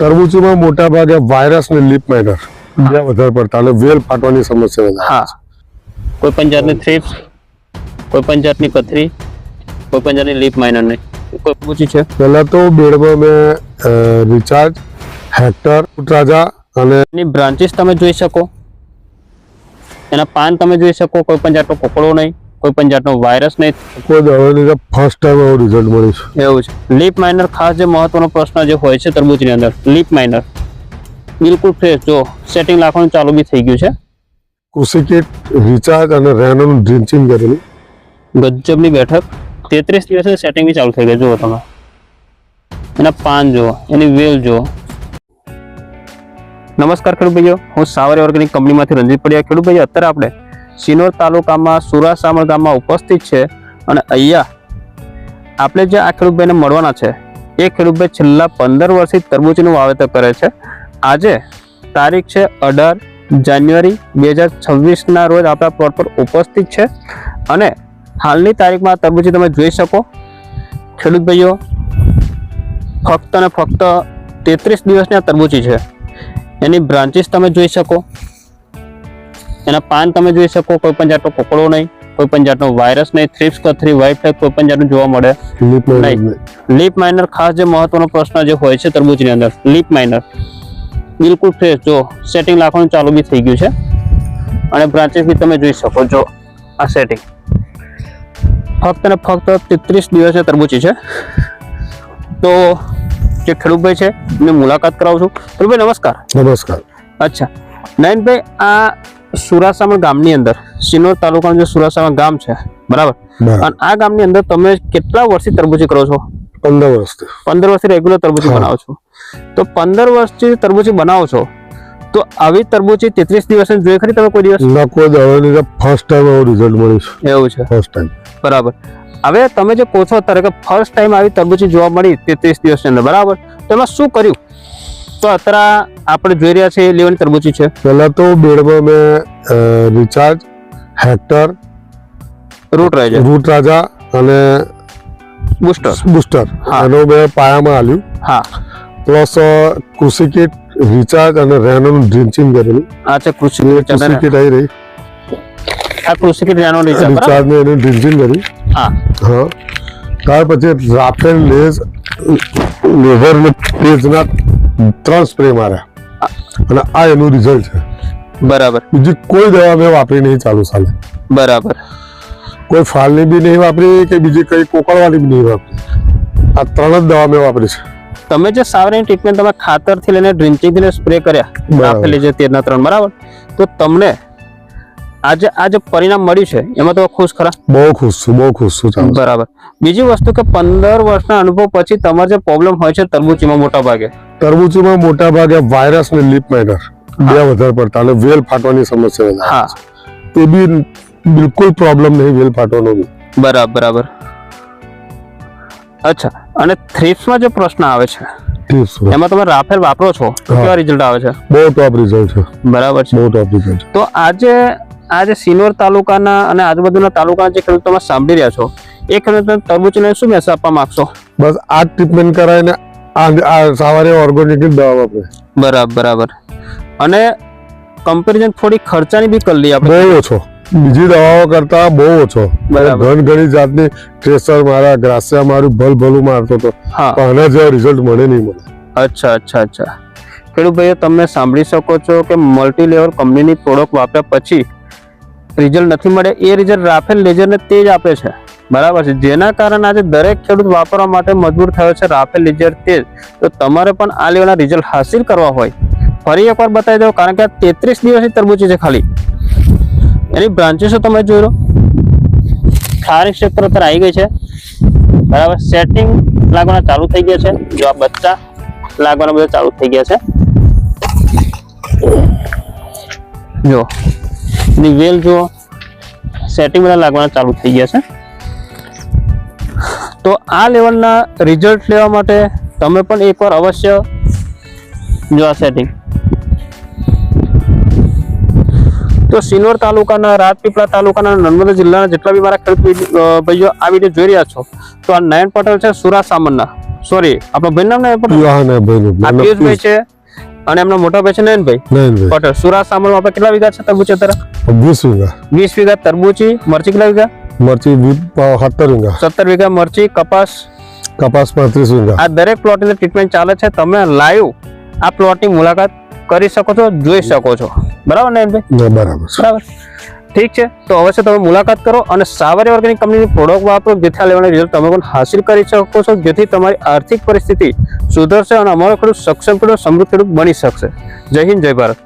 તરબૂચીમાં મોટા ભાગે વાયરસ ને લીપ માઇનર બે વધારે પડતા અને વેલ ફાટવાની સમસ્યા હા. કોઈ પણ જાતની થ્રીપ્સ કોઈ પણ જાતની કથરી કોઈ પણ જાતની લીપ માઇનર નહીં કોઈ પૂછી છે? પહેલા તો બેડમાં મેં રિચાર્જ હેક્ટર રાજા અને એની બ્રાન્ચીસ તમે જોઈ શકો. એના પાન તમે જોઈ શકો. કોઈ પણ જાતનો કોકડો નહીં. કોઈ પણ જાતનો વાયરસ નહીં. કોઈ દવાની ફર્સ્ટ ટાઈમ આવું રિઝલ્ટ મળ્યું છે. એવું છે. લીપ માઇનર ખાસ જે મહત્વનો પ્રશ્ન જે હોય છે તરબૂચની અંદર લીપ માઇનર બિલકુલ ફ્રેશ જો સેટિંગ રાખવાનું ચાલુ બી થઈ ગયું છે. કૃષિ કીટ રિચાર્જ અને રેનોનું ડ્રિન્ચિંગ કરેલું. ગજબની બેઠક. તેત્રીસ દિવસે સેટિંગ બી ચાલુ થઈ ગઈ. જુઓ તમે. એના પાન જુઓ એની વેલ જુઓ. નમસ્કાર ખેડૂત ભાઈઓ. હું સાવરી ઓર્ગેનિક કંપનીમાંથી રંજીત પડ્યા. ખેડૂત ભાઈઓ અત્યારે આપણે સિનોર તાલુકામાં સુરાસામર ગામમાં ઉપસ્થિત છે અને અહીંયા આપણે જે આ ખેડૂતભાઈને મળવાના છે, એ ખેડૂતભાઈ છેલ્લા પંદર વર્ષથી તરબૂચનું વાવેતર કરે છે. આજે તારીખ છે અઢાર જાન્યુઆરી બે હજાર છવ્વીસના રોજ આપણા પ્લોટ પર ઉપસ્થિત છે અને હાલની તારીખમાં તરબૂચી તમે જોઈ શકો. ખેડૂત ભાઈઓ ફક્ત અને ફક્ત તેત્રીસ દિવસની આ તરબૂચી છે. એની બ્રાન્ચીસ તમે જોઈ શકો. એના પાન તમે જોઈ શકો કોઈ પણ જાતનો કોકડો નહીં કોઈ પણ જાતનો વાયરસ નહીં થ્રીપ્સ કથરી વ્હાઇટ ફ્લેગ કોઈ પણ જાતનું જોવા મળે. નહીં. લીપ માઇનર ખાસ જે મહત્વનો પ્રશ્ન જે હોય છે તરબૂચની અંદર લીપ માઇનર બિલકુલ ફ્રેશ જો સેટિંગ લાખવાનું ચાલુ બી થઈ ગયું છે. અને બ્રાન્ચીસ બી તમે જોઈ શકો છો આ સેટિંગ ફક્ત ને ફક્ત તેત્રીસ દિવસે તરબૂચી છે. તો જે ખેડૂતભાઈ છે એમની મુલાકાત કરાવું છું. ખેડૂતભાઈ નમસ્કાર. નમસ્કાર. અચ્છા. નયનભાઈ આ સુરાસામણ ગામની અંદર સિનોર તાલુકાનું જે સુરાસામાં ગામ છે બરાબર? અને આ ગામની અંદર તમે કેટલા વર્ષથી તરબૂચી કરો છો? પંદર વર્ષથી. પંદર વર્ષથી રેગ્યુલર તરબૂચી બનાવો છો. તો પંદર વર્ષથી તરબૂચી બનાવો છો તો આવી તરબૂચી તેત્રીસ દિવસ જોઈ ખરી તમે કોઈ દિવસ? ના કોઈ દવાની ફર્સ્ટ ટાઈમ આવું રિઝલ્ટ મળ્યું છે. એવું છે. ફર્સ્ટ ટાઈમ બરાબર. હવે તમે જે કહો છો અત્યારે કે ફર્સ્ટ ટાઈમ આવી તરબૂચી જોવા મળી તેત્રીસ દિવસની અંદર બરાબર? તો એમાં શું કર્યું? તો અત્યારે આપણે જોઈ રહ્યા છે એ લેવાની તરબૂચી છે. પહેલાં તો બેડમાં મેં recharge hectare root Raja. Root Raja અને બુસ્ટર બુસ્ટર આનો મેં પાયામાં આલ્યું. હા. પ્લસ કૃષિ કીટ રિચાર્જ અને રેનોનું ડ્રિંચિંગ કરેલું. આ છે કૃષિ કૃષિ કીટ આવી રહી. આ કૃષિ કીટ રેનો રિચાર્જ? રિચાર્જ ને એનું ડ્રિંચિંગ કરી. હા. હા. ત્યાર પછી રાફેલ લેઝ લેવર ને પેજના ત્રણ સ્પ્રે માર્યા. અને આ એનું રિઝલ્ટ છે. બરાબર. બીજી કોઈ દવા મેં વાપરી નહીં ચાલુ સાલે. બરાબર. કોઈ ફાલની બી નહીં વાપરી કે બીજી કઈ કોકળવાની બી નહીં વાપરી. આ ત્રણ જ દવા મેં વાપરી છે. તમે જે સાવરની ટ્રીટમેન્ટ તમે ખાતરથી લઈને ડ્રિન્ચિંગથી લઈને સ્પ્રે કર્યા. આપેલી જે તેરના ત્રણ બરાબર? તો તમને આજે આ જે પરિણામ મળ્યું છે એમાં તો ખુશ ખરા? બહુ ખુશ છું બહુ ખુશ છું બરાબર. બીજી વસ્તુ કે પંદર વર્ષના અનુભવ પછી તમારે જે પ્રોબ્લેમ હોય છે તરબૂચીમાં મોટા ભાગે તરબૂચીમાં મોટા ભાગે વાયરસ ને લીપ માઇનર બે વધારે પડતા. અને વેલ ફાટવાની સમસ્યા હા. એ બી બિલકુલ પ્રોબ્લેમ નહીં વેલ ફાટવાનો બી. બરાબર બરાબર. અચ્છા અને થ્રીપ્સમાં જે પ્રશ્ન આવે છે એમાં તમે રાફેલ વાપરો છો? તો કેવા રિઝલ્ટ આવે છે? બહુ ટોપ રિઝલ્ટ છે. બરાબર છે. બહુ ટોપ રિઝલ્ટ તો આજે આજે સિનોર તાલુકાના અને આજુબાજુના તાલુકાના જે ખેડૂતો તમે સાંભળી રહ્યા છો એ ખેડૂતોને તરબૂચને શું મેસેજ આપવા માંગશો? બસ આ ટ્રીટમેન્ટ કરાવીને આ આ સવારે ઓર્ગોનિક દવા વાપરે. બરાબર બરાબર. અને કમ્પેરિઝન થોડી ખર્ચાની બી કરી લઈએ આપણે. બહુ ઓછો. બીજી દવાઓ કરતા બહુ ઓછો. બરાબર. ઘણી ઘણી જાતની ટ્રેસર મારા ગ્રાસિયા મારું ભલ ભલું મારતો હતો. પણ આના જેવા રિઝલ્ટ મળે નહીં મળે. અચ્છા અચ્છા અચ્છા. ખેડૂત ભાઈઓ તમે સાંભળી શકો છો કે મલ્ટી લેવલ કંપનીની પ્રોડક્ટ વાપર્યા પછી રિઝલ્ટ નથી મળે. એ રિઝલ્ટ રાફેલ લેઝરને તે જ આપે છે. બરાબર છે. જેના કારણે આજે દરેક ખેડૂત વાપરવા માટે મજબૂર થયો છે રાફેલ લેઝર તેજ. તો તમારે પણ આ લેવલના રિઝલ્ટ હાસિલ કરવા હોય. ફરી એકવાર બતાવી દો કારણ કે આ તેત્રીસ દિવસની તરબૂચી છે ખાલી. એની બ્રાન્ચીસો તમે જોઈ લો? ખારી ક્ષેત્ર અત્યારે આવી ગઈ છે. બરાબર સેટિંગ લાગવાના ચાલુ થઈ ગયા છે. જો આ બચ્ચા લાગવાના બધા ચાલુ થઈ ગયા છે. જો વેલ જુઓ. સેટિંગ બધા લાગવાના ચાલુ થઈ ગયા છે. તો આ લેવલના રિઝલ્ટ લેવા માટે તમે પણ એકવાર અવશ્ય જો આ સેટિંગ તો સિનોર તાલુકાના રાજપીપળા તાલુકાના નર્મદા જિલ્લાના જેટલા બી મારા ખેડૂત ભાઈઓ આ વીડિયો જોઈ રહ્યા છો તો આ નયન પટેલ છે સુરા સામનના સોરી આપણા ભાઈ નામ નયન પટેલ? પિયુષભાઈ છે અને એમના મોટા ભાઈ છે નયનભાઈ. પટેલ સુરા સામળ આપણે કેટલા વીઘા છે તરબૂચ અત્યારે? વીસ વીઘા. વીસ વીઘા તરબૂચી મરચી કેટલા વીઘા? મરચી સત્તર વીઘા સત્તર વીઘા મરચી કપાસ. કપાસ પાંત્રીસ વીઘા આ દરેક પ્લોટની ટ્રીટમેન્ટ ચાલે છે. તમે લાઈવ આ પ્લોટની મુલાકાત કરી શકો છો જોઈ શકો છો. બરાબર ને બરાબર બરાબર. ઠીક છે. તો અવશ્ય તમે મુલાકાત કરો અને સાવરી ઓર્ગેનિક કંપનીની પ્રોડક્ટ વાપરો જેથી આ લેવાના રિઝલ્ટ તમે પણ હાસિલ કરી શકો છો જેથી તમારી આર્થિક પરિસ્થિતિ સુધરશે અને અમારો ખેડૂત સક્ષમ ખેડૂત સમૃદ્ધ ખેડૂત બની શકશે. જય હિન્દ જય ભારત.